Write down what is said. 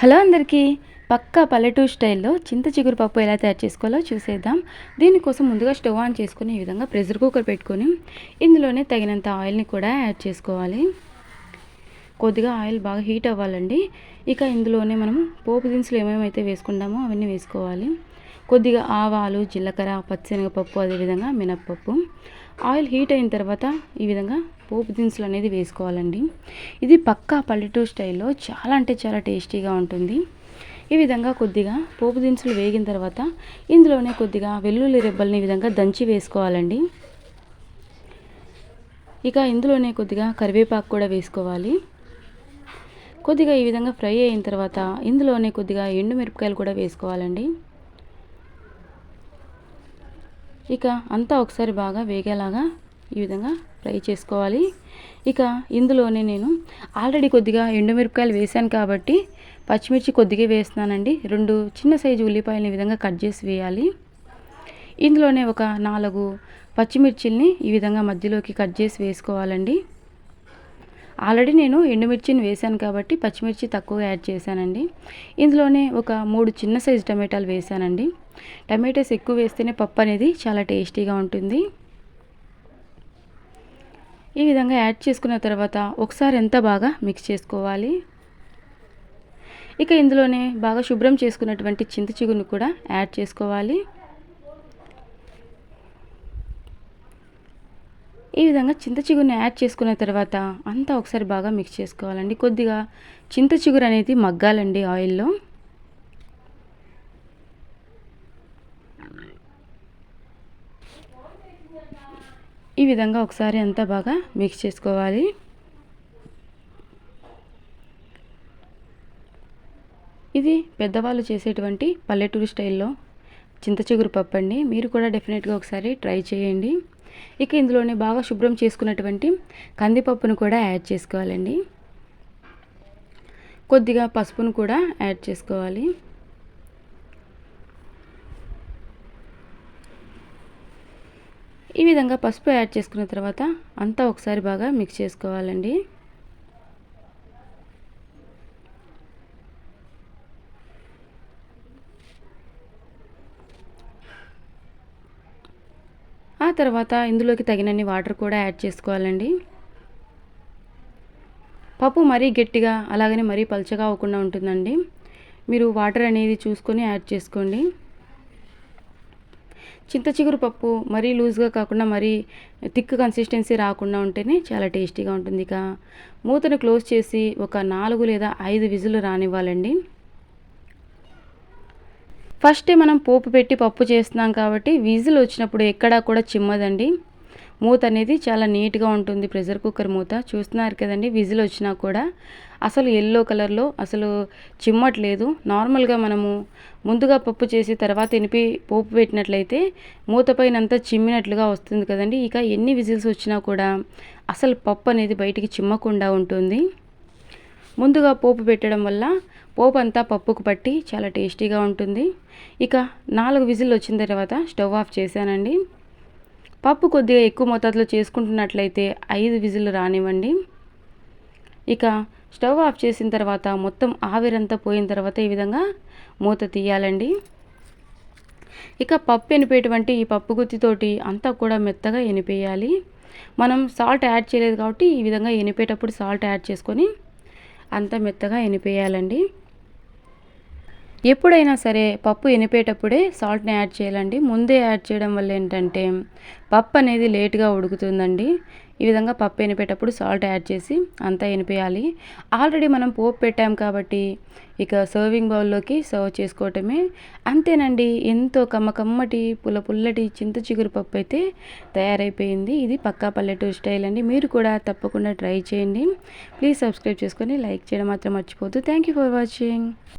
Hello అందరికీ. పక్కా పల్లెటూరు స్టైల్లో చింత చిగురు పప్పు ఎలా తయారు చేసుకోవాలో చూసేద్దాం. దీనికోసం ముందుగా స్టవ్ ఆన్ చేసుకుని ఈ విధంగా ప్రెషర్ కుక్కర్ పెట్టుకొని ఇందులోనే తగినంత ఆయిల్ని కూడా యాడ్ చేసుకోవాలి. కొద్దిగా ఆయిల్ బాగా హీట్ అవ్వాలండి. ఇక ఇందులోనే మనం పోపు దినుసులు ఏమేమైతే వేసుకుంటామో అవన్నీ వేసుకోవాలి. కొద్దిగా ఆవాలు జీలకర్ర పచ్చిశనగపప్పు అదేవిధంగా మినప్పప్పు. ఆయిల్ హీట్ అయిన తర్వాత ఈ విధంగా పోపు దినుసులు అనేది వేసుకోవాలండి. ఇది పక్కా పల్లెటూరు స్టైల్లో చాలా అంటే చాలా టేస్టీగా ఉంటుంది. ఈ విధంగా కొద్దిగా పోపు దినుసులు వేగిన తర్వాత ఇందులోనే కొద్దిగా వెల్లుల్లి రెబ్బల్ని ఈ విధంగా దంచి వేసుకోవాలండి. ఇక ఇందులోనే కొద్దిగా కరివేపాకు కూడా వేసుకోవాలి. కొద్దిగా ఈ విధంగా ఫ్రై అయిన తర్వాత ఇందులోనే కొద్దిగా ఎండుమిరపకాయలు కూడా వేసుకోవాలండి. ఇక అంతా ఒకసారి బాగా వేగేలాగా ఈ విధంగా ఫ్రై చేసుకోవాలి. ఇక ఇందులోనే నేను ఆల్రెడీ కొద్దిగా ఎండుమిరపకాయలు వేసాను కాబట్టి పచ్చిమిర్చి కొద్దిగా వేస్తున్నానండి. రెండు చిన్న సైజు ఉల్లిపాయలని విధంగా కట్ చేసి వేయాలి. ఇందులోనే ఒక నాలుగు పచ్చిమిర్చిల్ని ఈ విధంగా మధ్యలోకి కట్ చేసి వేసుకోవాలండి. ఆల్రెడీ నేను ఎండుమిర్చిని వేశాను కాబట్టి పచ్చిమిర్చి తక్కువ యాడ్ చేశానండి. ఇందులోనే ఒక మూడు చిన్న సైజు టమాటాలు వేశానండి. టమాటోస్ ఎక్కువ వేస్తేనే పప్పు అనేది చాలా టేస్టీగా ఉంటుంది. ఈ విధంగా యాడ్ చేసుకున్న తర్వాత ఒకసారి ఎంత బాగా మిక్స్ చేసుకోవాలి. ఇక ఇందులోనే బాగా శుభ్రం చేసుకున్నటువంటి చింత చిగురును కూడా యాడ్ చేసుకోవాలి. ఈ విధంగా చింత చిగురుని యాడ్ చేసుకున్న తర్వాత అంతా ఒకసారి బాగా మిక్స్ చేసుకోవాలండి. కొద్దిగా చింత చిగురు అనేది మగ్గాలండి ఆయిల్లో. ఈ విధంగా ఒకసారి అంతా బాగా మిక్స్ చేసుకోవాలి. ఇది పెద్దవాళ్ళు చేసేటువంటి పల్లెటూరు స్టైల్లో చింత చిగురు పప్పు అండి మీరు కూడా డెఫినెట్గా ఒకసారి ట్రై చేయండి. ఇక ఇందులోనే బాగా శుభ్రం చేసుకున్నటువంటి కందిపప్పును కూడా యాడ్ చేసుకోవాలండి. కొద్దిగా పసుపును కూడా యాడ్ చేసుకోవాలి. ఈ విధంగా పసుపు యాడ్ చేసుకున్న తర్వాత అంతా ఒకసారి బాగా మిక్స్ చేసుకోవాలండి. ఆ తర్వాత ఇందులోకి తగినన్ని వాటర్ కూడా యాడ్ చేసుకోవాలండి. పప్పు మరీ గట్టిగా అలాగనే మరీ పలుచగా అవ్వకుండా ఉంటుందండి. మీరు వాటర్ అనేది చూసుకొని యాడ్ చేసుకోండి. చింత చిగురు పప్పు మరీ లూజ్గా కాకుండా మరీ థిక్ కన్సిస్టెన్సీ రాకుండా ఉంటేనే చాలా టేస్టీగా ఉంటుంది. ఇక మూతను క్లోజ్ చేసి ఒక నాలుగు లేదా ఐదు విజులు రానివ్వాలండి. ఫస్ట్ మనం పోపు పెట్టి పప్పు చేస్తున్నాం కాబట్టి విజిల్ వచ్చినప్పుడు ఎక్కడా కూడా చిమ్మదండి. మూత అనేది చాలా నీట్గా ఉంటుంది ప్రెషర్ కుక్కర్ మూత. చూస్తున్నారు కదండి విజిల్ వచ్చినా కూడా అసలు ఎల్లో కలర్లో అసలు చిమ్మట్లేదు నార్మల్గా మనము ముందుగా పప్పు చేసి తర్వాత ఎనిపి పోపు పెట్టినట్లయితే మూత చిమ్మినట్లుగా వస్తుంది కదండి. ఇక ఎన్ని విజిల్స్ వచ్చినా కూడా అసలు పప్పు అనేది బయటికి చిమ్మకుండా ఉంటుంది. ముందుగా పోపు పెట్టడం వల్ల పోపు అంతా పప్పుకు పట్టి చాలా టేస్టీగా ఉంటుంది. ఇక నాలుగు విజిల్ వచ్చిన తర్వాత స్టవ్ ఆఫ్ చేశానండి. పప్పు కొద్దిగా ఎక్కువ మోతాదులో చేసుకుంటున్నట్లయితే ఐదు విజిల్ రానివ్వండి. ఇక స్టవ్ ఆఫ్ చేసిన తర్వాత మొత్తం ఆవిరంతా పోయిన తర్వాత ఈ విధంగా మూత తీయాలండి. ఇక పప్పు ఎనిపేటువంటి ఈ పప్పు గుత్తితోటి అంతా కూడా మెత్తగా ఎనిపేయాలి. మనం సాల్ట్ యాడ్ చేయలేదు కాబట్టి ఈ విధంగా ఎనిపేటప్పుడు సాల్ట్ యాడ్ చేసుకొని అంతా మెత్తగా ఎనిపేయాలండి. ఎప్పుడైనా సరే పప్పు ఎనిపేటప్పుడే సాల్ట్ని యాడ్ చేయాలండి. ముందే యాడ్ చేయడం వల్ల ఏంటంటే పప్పు అనేది లేట్గా ఉడుకుతుందండి. ఈ విధంగా పప్పు ఎనిపేటప్పుడు సాల్ట్ యాడ్ చేసి అంతా ఎనిపేయాలి. ఆల్రెడీ మనం పోపు పెట్టాం కాబట్టి ఇక సర్వింగ్ బౌల్లోకి సర్వ్ చేసుకోవటమే. అంతేనండి ఎంతో కమ్మ కమ్మటి పుల్ల పుల్లటి చింత చిగురు పప్పు అయితే తయారైపోయింది. ఇది పక్కా పల్లెటూరు స్టైల్ అండి. మీరు కూడా తప్పకుండా ట్రై చేయండి. ప్లీజ్ సబ్స్క్రైబ్ చేసుకొని లైక్ చేయడం మాత్రం మర్చిపోద్దు థ్యాంక్ యూ ఫర్ వాచింగ్.